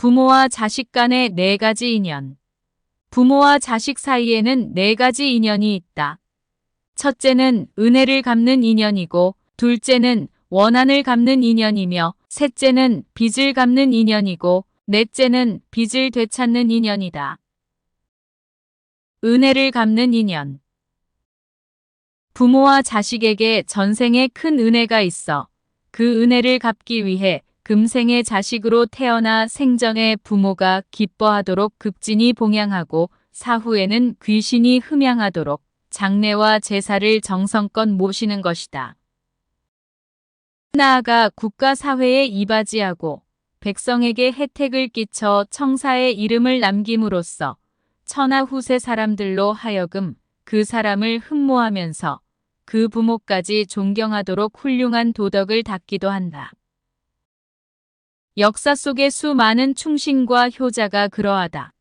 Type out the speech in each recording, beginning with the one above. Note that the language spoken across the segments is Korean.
부모와 자식 간의 네 가지 인연. 부모와 자식 사이에는 네 가지 인연이 있다. 첫째는 은혜를 갚는 인연이고, 둘째는 원한을 갚는 인연이며, 셋째는 빚을 갚는 인연이고, 넷째는 빚을 되찾는 인연이다. 은혜를 갚는 인연. 부모와 자식에게 전생에 큰 은혜가 있어 그 은혜를 갚기 위해 금생의 자식으로 태어나 생전에 부모가 기뻐하도록 급진이 봉양하고 사후에는 귀신이 흠양하도록 장례와 제사를 정성껏 모시는 것이다. 나아가 국가 사회에 이바지하고 백성에게 혜택을 끼쳐 청사의 이름을 남김으로써 천하 후세 사람들로 하여금 그 사람을 흠모하면서 그 부모까지 존경하도록 훌륭한 도덕을 닦기도 한다. 역사 속의 수많은 충신과 효자가 그러하다.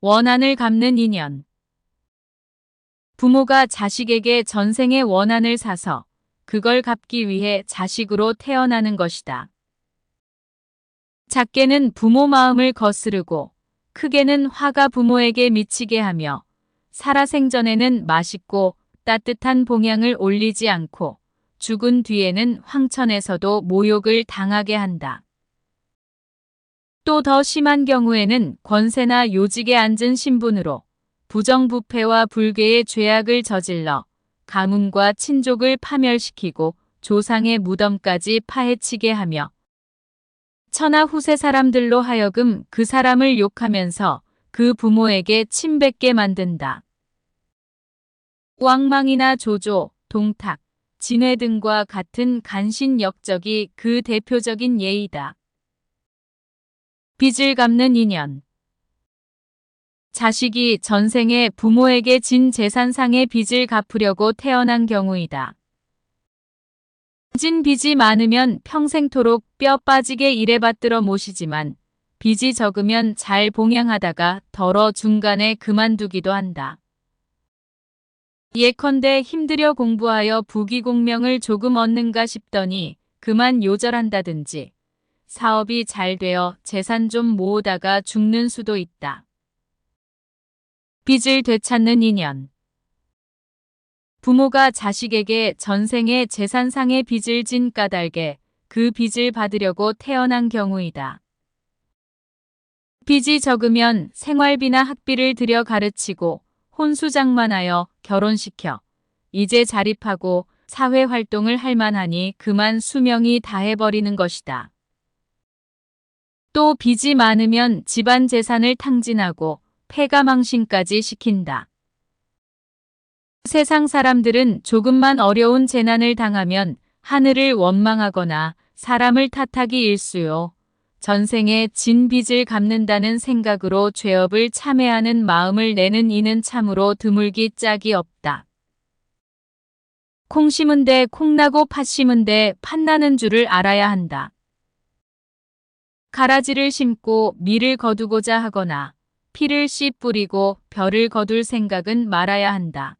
원한을 갚는 인연. 부모가 자식에게 전생의 원한을 사서 그걸 갚기 위해 자식으로 태어나는 것이다. 작게는 부모 마음을 거스르고 크게는 화가 부모에게 미치게 하며 살아생전에는 맛있고 따뜻한 봉양을 올리지 않고 죽은 뒤에는 황천에서도 모욕을 당하게 한다. 또 더 심한 경우에는 권세나 요직에 앉은 신분으로 부정부패와 불계의 죄악을 저질러 가문과 친족을 파멸시키고 조상의 무덤까지 파헤치게 하며 천하 후세 사람들로 하여금 그 사람을 욕하면서 그 부모에게 침뱉게 만든다. 꽝망이나 조조, 동탁, 진회 등과 같은 간신 역적이 그 대표적인 예이다. 빚을 갚는 인연 자식이 전생에 부모에게 진 재산상의 빚을 갚으려고 태어난 경우이다. 진 빚이 많으면 평생토록 뼈 빠지게 일해 받들어 모시지만 빚이 적으면 잘 봉양하다가 덜어 중간에 그만두기도 한다. 예컨대 힘들여 공부하여 부귀공명을 조금 얻는가 싶더니 그만 요절한다든지 사업이 잘 되어 재산 좀 모으다가 죽는 수도 있다. 빚을 되찾는 인연 부모가 자식에게 전생에 재산상의 빚을 진 까닭에 그 빚을 받으려고 태어난 경우이다. 빚이 적으면 생활비나 학비를 들여 가르치고 혼수장만하여 결혼시켜 이제 자립하고 사회활동을 할 만하니 그만 수명이 다해버리는 것이다. 또 빚이 많으면 집안 재산을 탕진하고 폐가망신까지 시킨다. 세상 사람들은 조금만 어려운 재난을 당하면 하늘을 원망하거나 사람을 탓하기 일수요. 전생에 진 빚을 갚는다는 생각으로 죄업을 참회하는 마음을 내는 이는 참으로 드물기 짝이 없다. 콩 심은데 콩나고 팥 심은데 팥나는 줄을 알아야 한다. 가라지를 심고 밀을 거두고자 하거나 피를 씨 뿌리고 별을 거둘 생각은 말아야 한다.